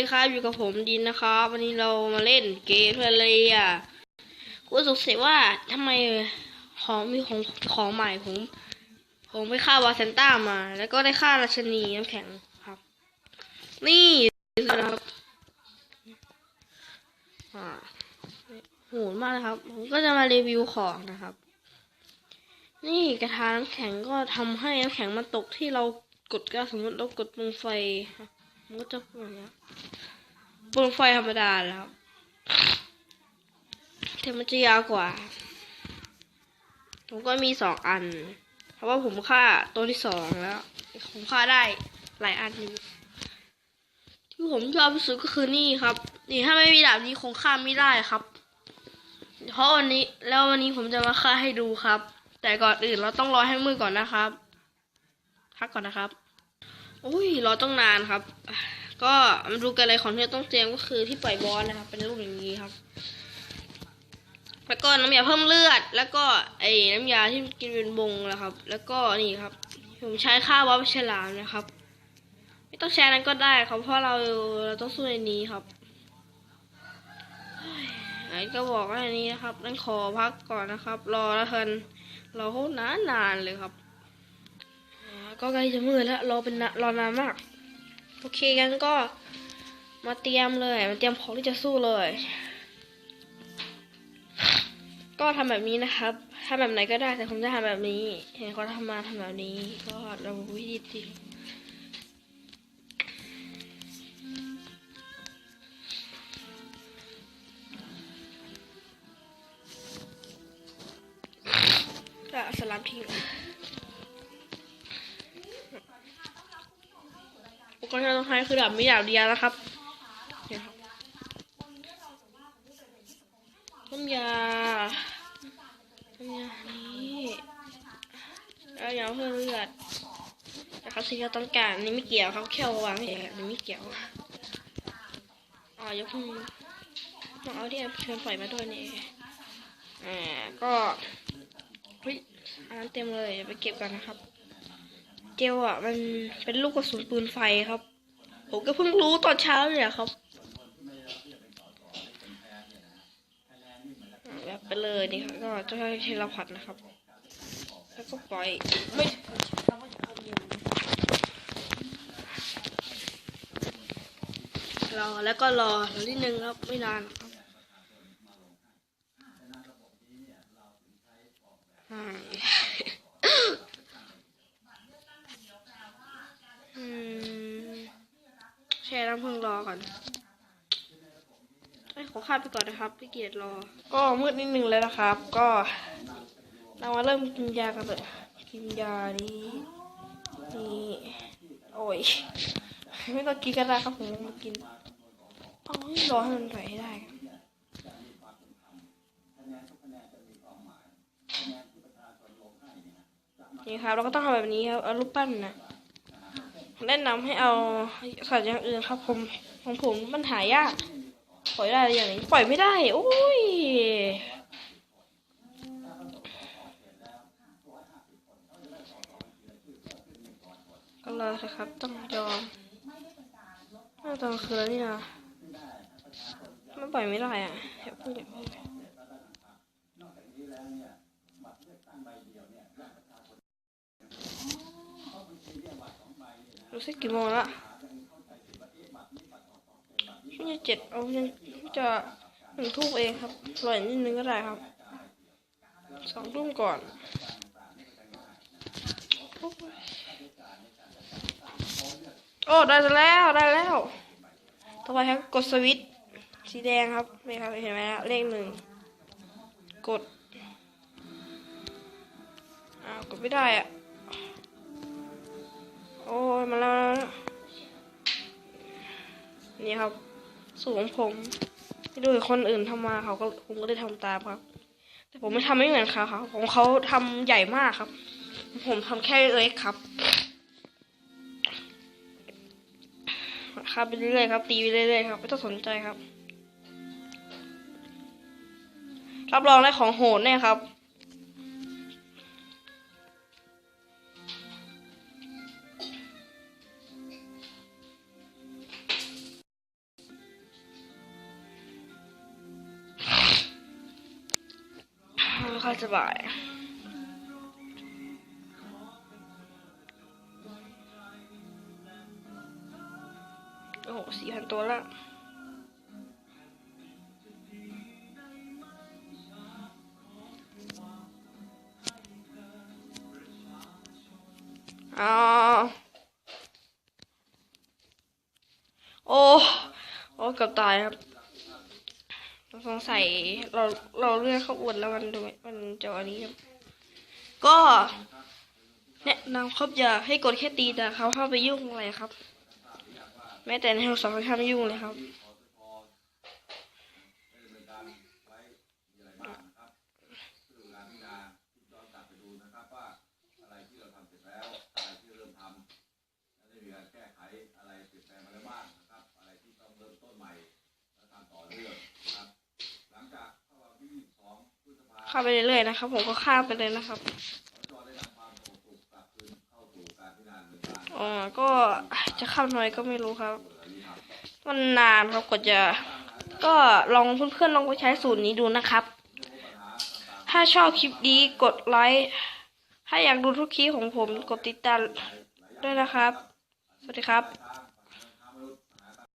ดีครับอยู่กับผมดินนะครับ วันนี้เรามาเล่นเกมเพื่อนเลยอะคุณสงสัยว่าทำไมของมีของของใหม่ผมผมไปฆ่าวาเซนต้ามา แล้วก็ได้ฆ่าราชนีน้ำแข็งครับ นี่นะครับอ่าโหดมากนะครับ ผมก็จะมารีวิวของนะครับ นี่กระทาน้ำแข็งก็ทำให้น้ำแข็งมันตกที่เรากดก็สมมติเรากดปุ่มไฟ มันก็จะป็นอย่างเงี้ปุ่มไฟธรรมดาแล้วแต่มันจะยาวกว่า ผมก็มีสองอัน เพราะว่าผมฆ่าตัวที่สองแล้ว ผมฆ่าได้หลายอันอยู่ที่ผมชอบที่สุดก็คือนี่ครับ นี่ถ้าไม่มีดาบนี้คงฆ่าไม่ได้ครับ เพราะวันนี้แล้ววันนี้ผมจะมาฆ่าให้ดูครับ แต่ก่อนอื่นเราต้องรอให้มืดก่อนนะครับพักก่อนนะครับ อุ้ยรอต้องนานครับ ก็มาดูกันเลยของที่เราต้องเตรียมก็คือที่ปล่อยบอลนะครับ เป็นรูปอย่างนี้ครับ แล้วก็น้ำยาเพิ่มเลือด แล้วก็ไอ้น้ำยาที่กินเป็นบงนะครับ แล้วก็นี่ครับ ผมใช้ค่าบอสฉลามนะครับ ไม่ต้องใช้นั้นก็ได้ครับเพราะเราเราต้องสู้ในนี้ครับไอ้ก็บอกว่าอันนี้นะครับนั่นขอพักก่อนนะครับ รอแล้วกันรอโคตรนานานๆเลยครับ ก็ใกล้จะมืดแล้วรอเป็นนะรอนานมาก โอเคกันก็มาเตรียมเลย มาเตรียมของที่จะสู้เลย ก็ทำแบบนี้นะครับทำแบบไหนก็ได้แต่ผมจะทำแบบนี้ เห็นเขาทำมาทำแบบนี้ ก็เราวิธีจริงก็เอาสลับทิ้ง กรณ์ที่เราต้องใช้คือดาบมีดาบเดียวนะครับเนี่ยครับน้ำยาน้ำยานี้แล้วยาเพิ่มเลือดนะครับสิ่งที่เราต้องการนี่ไม่เกี่ยวครับแค่วางเฉยๆอันนี่ไม่เกี่ยวอ๋อยกเพิ่งต้องเอาที่เชิญปล่อยมาด้วยนี่อ่าก็เฮ้ยอันนั้นเต็มเลยไปเก็บกันนะครับ เจลอะ มันเป็นลูกกระสุนปืนไฟครับ ผมก็เพิ่งรู้ตอนเช้าเลยอะครับแบบไปเลยนี่ครับก็จะให้เทเลพัดนะครับ แล้วก็ปล่อยไม่รอแล้วก็รอรอนิดนึงครับไม่นานครับ อืมแช่น้ำพึ่งรอก่อนไอ้ขอข้ามไปก่อนนะครับพี่เกียรติรอ ก็มืดนิดนึงแล้วนะครับ ก็เรามาเริ่มกินยากันเลยกินยานี้นี่โอ้ยไม่ต้องกินก็ได้ครับผมมากินเอาให้รอให้มันไหลให้ได้นี่ครับเราก็ต้องทำแบบนี้ครับเอารูปปั้นนะ แนะนำให้เอาสัตว์อย่างอื่นครับ ผมของผมมันหายากปล่อยได้อย่างนี้ปล่อยไม่ได้ โอ้ยก็เลยนะครับ ต้องยอมน่าตอนคืนแล้วนี่นะมันปล่อยไม่ได้อะเดี๋ยวพูดเดี๋ยวพูด รู้สึกกี่โมงละช่วงเจ็ดเอายังจะหนึ่งทุ่มเองครับรออีกนิดนึงก็ได้ครับสองทุ่มก่อนโอ้ได้แล้วได้แล้วต่อไปครับกดสวิตสีแดงครับนี่ครับเห็นไหมครับเลขหนึ่งกดอ้าวกดไม่ได้อะ มาแล้วนะนี่ครับ สูงผมไปดูคนอื่นทำมาเขาก็ผมก็ได้ทำตามครับ แต่ผมไม่ทำไม่เหมือนเขาครับของเขาทำใหญ่มากครับ ผมทำแค่เล็กครับครับไปเรื่อยๆครับตีไปเรื่อยๆครับไม่ต้องสนใจครับ รับรองได้ของโหดแน่ครับ ค่อยสบาย โอ้โหสี่พันตัวละอ๋อโอ้ โอ้กือบตายครับ สงสัยเราเราเลือกเขาอวดแล้วมันดูมันจะอันนี้ครับ ก็แนะนำครับอย่าให้กดแค่ตีแต่เขาเข้าไปยุ่งอะไรครับ แม้แต่ในโทรศัพท์ก็ห้ามยุ่งเลยครับอะไรที่เราทำเสร็จแล้วอะไรที่เริ่มทำและได้มีการแก้ไขอะไรเปลี่ยนแปลงมาแล้วบ้างนะครับ อะไรที่ต้องเริ่มต้นใหม่และทำต่อเนื่องนะครับ หลังจากเข้าวันที่ 22พฤษภามเข้าไปเรื่อยๆนะครับ ผมก็ข้ามไปเลยนะครับอ่ารพิจารณาดำเนินการอ๋อก็จะข้ามหน่อยก็ไม่รู้ครับ มันนานครับกว่าจะ ก็ลองเพื่อนๆลองไปใช้สูตรนี้ดูนะครับ ถ้าชอบคลิปนี้กดไลค์ถ้าอยากดูทุกคลิปของผมกดติดตามด้วยนะครับ สวัสดีครับ